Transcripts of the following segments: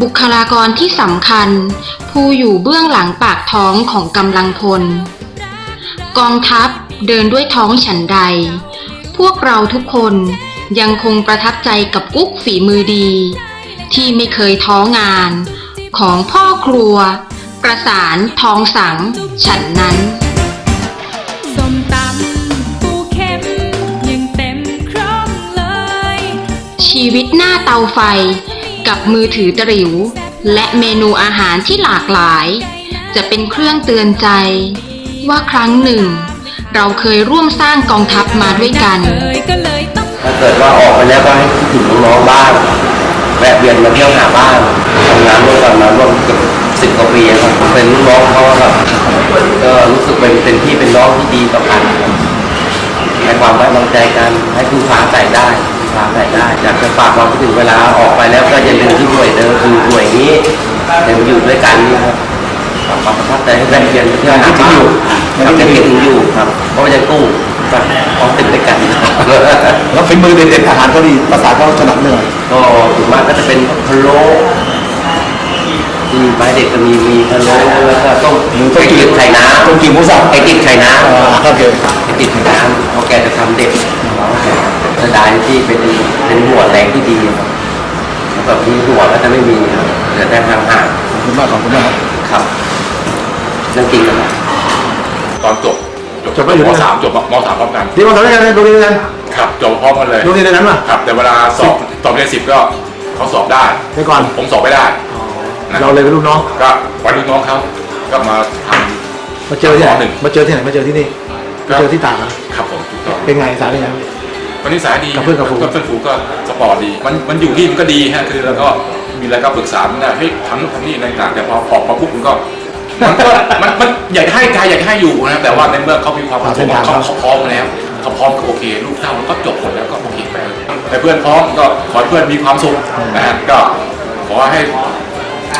บุคลากรที่สำคัญ ผู้อยู่เบื้องหลังปากท้องของกำลังพล กองทัพเดินด้วยท้องฉันใด พวกเราทุกคนยังคงประทับใจกับกุ๊กฝีมือดี ที่ไม่เคยท้องาน ของพ่อครัว ประสานทองสัง ฉันนั้นส้มตำปูเข็มยังเต็มครบเลยชีวิตหน้าเตาไฟ กับมือถือตริว และเมนูอาหารที่หลากหลาย จะเป็นเครื่องเตือนใจ ว่าครั้งหนึ่ง เราเคยร่วมสร้างกองทัพมาด้วยกัน ถ้าเกิดว่าออกไปแล้วก็ให้คิดถึงน้องๆบ้างแวะเวียนมาเที่ยวหาบ้างทำงานร่วมกันมาร่วมเกือบสิบกว่าปีครับเป็นลูกน้องเขาครับก็รู้สึกเป็นเป็นพี่เป็นน้องที่ดีต่อกันครับให้ความไว้วางใจกันให้พึ่งพาใจได้ พึ่งพาใจได้อยากจะฝากความคิดถึงเวลาออกไปแล้วก็อย่าลืมที่หน่วยเดิมคือหน่วยนี้ยังอยู่ด้วยกันนี่ครับฝากความประทับใจให้แวะเวียนมาเที่ยวหาบ้างครับยังคิดถึงอยู่ครับ เพราะว่ายังกู้กับความติดด้วยกันครับแล้วฝีมือเด็ดๆอาหารเขาดีภาษาเขาถนัดเรื่องอะไรก็ส่วนมากก็จะเป็นพะโล้มีไม้เด็กก็มีมีพะโล้แล้วก็ต้มไก่ติดไข่น้ำต้มกินหมูสับไก่ติดไข่น้ำอ่าโอเคไก่ติดไข่น้ำเพราะแกจะทำเด็กเสยดายที่เป็นเป็นหัวแรงที่ดีครับ แล้วแบบนี้หัวก็จะไม่มีครับเหลือแต่ทางห่างขอบคุณมากขอบคุณมากครับครับเรื่องจริงครับตอนจบจบแล้วอยู่มด้วยกันสามจบมสามพร้อมกันที่มาสอนด้วยกันโรงเรียนเดียวกันครับจบพร้อมกันเลยโรงเรียนเดียวกันป่ะครับ แต่เวลาสอบสอบเรียนสิบก็เขาสอบได้ไปก่อนผมสอบไม่ได้นะเราเลยเป็นลูกน้องก็วันลูกน้องเขาก็มาทมาเจอที่ไหนหนึ่งมาเจอที่ไหนมาเจอที่นี่มาเจอที่ตากเหรอำครับผมถูกต้องเป็นไงสารเป็นไง วันนี้สายดีกับเพื่อนกับฝูงเพื่อนฝูงก็สปอร์ตดี มันมันอยู่ที่มันก็ดีฮะคือแล้วก็มีอะไรก็ปรึกษามันได้เฮ้ยทำนู่นทำนี่อะไรต่างๆแต่พอออกมาปุ๊บมันก็มันก็มันมันอยากให้ใจอยากให้อยู่นะแต่ว่าในเมื่อเขามีความประสงค์เขาเขาพร้อมแล้วเขาพร้อมก็โอเคลูกเต้ามันก็จบหมดแล้วก็โอเคไปแต่เพื่อนพร้อมก็ขอให้เพื่อนมีความสุขนะฮะก็ขอให้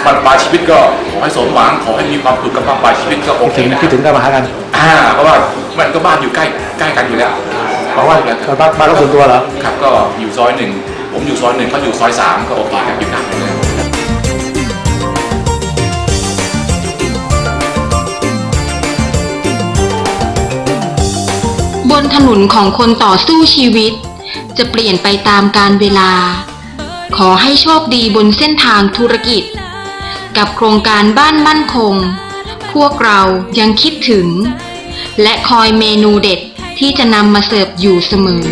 บรรปลายชีวิตก็ขอให้สมหวังขอให้มีความสุขกับบรรปลายชีวิตก็โอคิดเคถึงนะ คิดถึงการมาหากัน อ่าเพราะว่ามันก็บ้านอยู่ใกล้ใกล้กันอยู่แล้ว เพราะว่าแล้วบ้านบ้านเราส่วนตัวเหรอครับก็อยู่ซอยหนึ่งผมอยู่ซอยหนึ่งเขาอยู่ซอยสามก็โอเคครับอยู่ใกล้กันเลยบนถนนของคนต่อสู้ชีวิต จะเปลี่ยนไปตามกาลเวลา ขอให้โชคดีบนเส้นทางธุรกิจ กับโครงการบ้านมั่นคง พวกเรายังคิดถึง และคอยเมนูเด็ด ที่จะนำมาเสิร์ฟอยู่เสมอ